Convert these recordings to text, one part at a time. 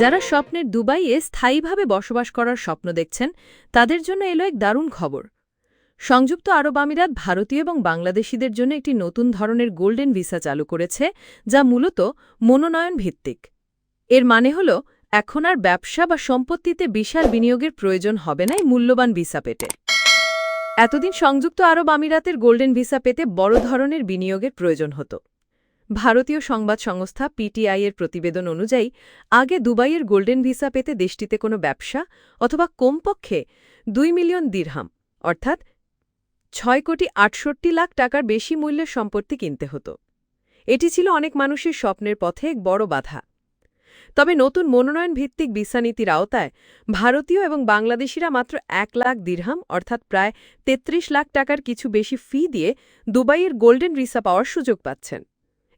যারা স্বপ্নের দুবাইয়ে স্থায়ীভাবে বসবাস করার স্বপ্ন দেখছেন, তাদের জন্য এলো এক দারুণ খবর। সংযুক্ত আরব আমিরাত ভারতীয় এবং বাংলাদেশিদের জন্য একটি নতুন ধরনের গোল্ডেন ভিসা চালু করেছে, যা মূলত মনোনয়ন ভিত্তিক এর মানে হল, এখন আর ব্যবসা বা সম্পত্তিতে বিশাল বিনিয়োগের প্রয়োজন হবে না এই মূল্যবান ভিসা পেতে। এতদিন সংযুক্ত আরব আমিরাতের গোল্ডেন ভিসা পেতে বড় ধরনের বিনিয়োগের প্রয়োজন হতো। ভারতীয় সংবাদ সংস্থা পিটিআই এর প্রতিবেদন অনুযায়ী, আগে দুবাইয়ের গোল্ডেন ভিসা পেতে দেশটিতে কোনো ব্যবসা অথবা কমপক্ষে দুই মিলিয়ন দিরহাম, অর্থাৎ ছয় কোটি আটষট্টি লাখ টাকার বেশি মূল্যের সম্পত্তি কিনতে হতো। এটি ছিল অনেক মানুষের স্বপ্নের পথে এক বড় বাধা। তবে নতুন মনোনয়ন ভিত্তিক ভিসা নীতির আওতায় ভারতীয় এবং বাংলাদেশিরা মাত্র এক লাখ দিরহাম, অর্থাৎ প্রায় ৩৩ লাখ টাকার কিছু বেশি ফি দিয়ে দুবাইয়ের গোল্ডেন ভিসা পাওয়ার সুযোগ পাচ্ছেন।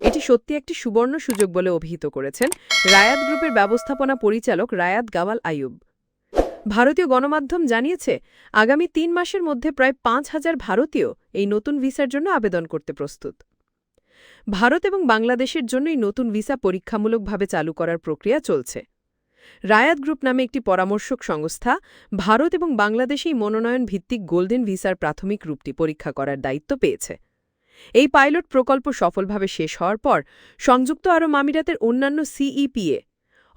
এটি সত্যি একটি সুবর্ণ সুযোগ বলে অভিহিত করেছেন রায়াত গ্রুপের ব্যবস্থাপনা পরিচালক রায়াত গাওয়াল আয়ুব ভারতীয় গণমাধ্যম জানিয়েছে, আগামী তিন মাসের মধ্যে প্রায় পাঁচ হাজার ভারতীয় এই নতুন ভিসার জন্য আবেদন করতে প্রস্তুত। ভারত এবং বাংলাদেশের জন্য এই নতুন ভিসা পরীক্ষামূলকভাবে চালু করার প্রক্রিয়া চলছে। রায়াত গ্রুপ নামে একটি পরামর্শক সংস্থা, ভারত এবং বাংলাদেশেই মনোনয়ন ভিত্তিক গোল্ডেন ভিসার প্রাথমিক রূপটি পরীক্ষা করার দায়িত্ব পেয়েছে। এই পাইলট প্রকল্প সফলভাবে শেষ হওয়ার পর সংযুক্ত আরব আমিরাতের অন্যান্য সিইপিএ,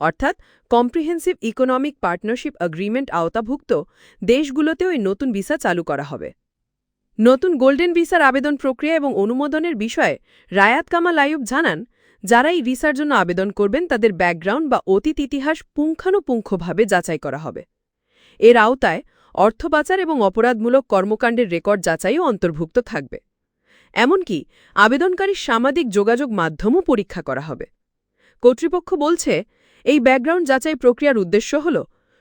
অর্থাৎ কম্প্রিহেন্সিভ ইকোনমিক পার্টনারশিপ অ্যাগ্রিমেন্ট আওতাভুক্ত দেশগুলোতেও এই নতুন ভিসা চালু করা হবে। নতুন গোল্ডেন ভিসার আবেদন প্রক্রিয়া এবং অনুমোদনের বিষয়ে রায়াত কামাল আয়ুব জানান, যারা এই ভিসার জন্য আবেদন করবেন তাদের ব্যাকগ্রাউন্ড বা অতীত ইতিহাস পুঙ্খানুপুঙ্খভাবে যাচাই করা হবে। এর আওতায় অর্থ পাচার এবং অপরাধমূলক কর্মকাণ্ডের রেকর্ড যাচাইও অন্তর্ভুক্ত থাকবে। এমনকি আবেদনকারীর সামাজিক যোগাযোগ মাধ্যমও পরীক্ষা করা হবে। কর্তৃপক্ষ বলছে, এই ব্যাকগ্রাউন্ড যাচাই প্রক্রিয়ার উদ্দেশ্য হল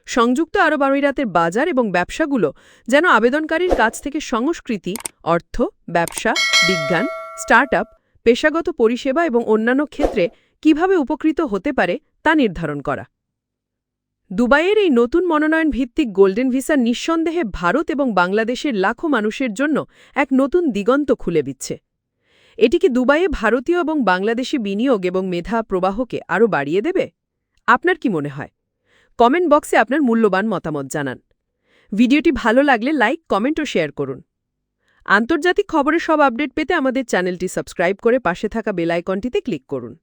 সংযুক্ত আরব আমিরাতের বাজার এবং ব্যবসাগুলো যেন আবেদনকারীর কাছ থেকে সংস্কৃতি, অর্থ, ব্যবসা, বিজ্ঞান স্টার্ট পেশাগত পরিষেবা এবং অন্যান্য ক্ষেত্রে কীভাবে উপকৃত হতে পারে তা নির্ধারণ করা। দুবাইয়ের এই নতুন মনোনয়ন ভিত্তিক গোল্ডেন ভিসা নিঃসন্দেহে ভারত এবং বাংলাদেশের লাখো মানুষের জন্য এক নতুন দিগন্ত খুলে দিচ্ছে। এটি কি দুবাইয়ে ভারতীয় এবং বাংলাদেশি বিনিয়োগ এবং মেধা প্রবাহকে আরও বাড়িয়ে দেবে? আপনার কি মনে হয়? কমেন্ট বক্সে আপনার মূল্যবান মতামত জানান। ভিডিওটি ভালো লাগলে লাইক, কমেন্ট ও শেয়ার করুন। আন্তর্জাতিক খবরের সব আপডেট পেতে আমাদের চ্যানেলটি সাবস্ক্রাইব করে পাশে থাকা বেল আইকনটিতে ক্লিক করুন।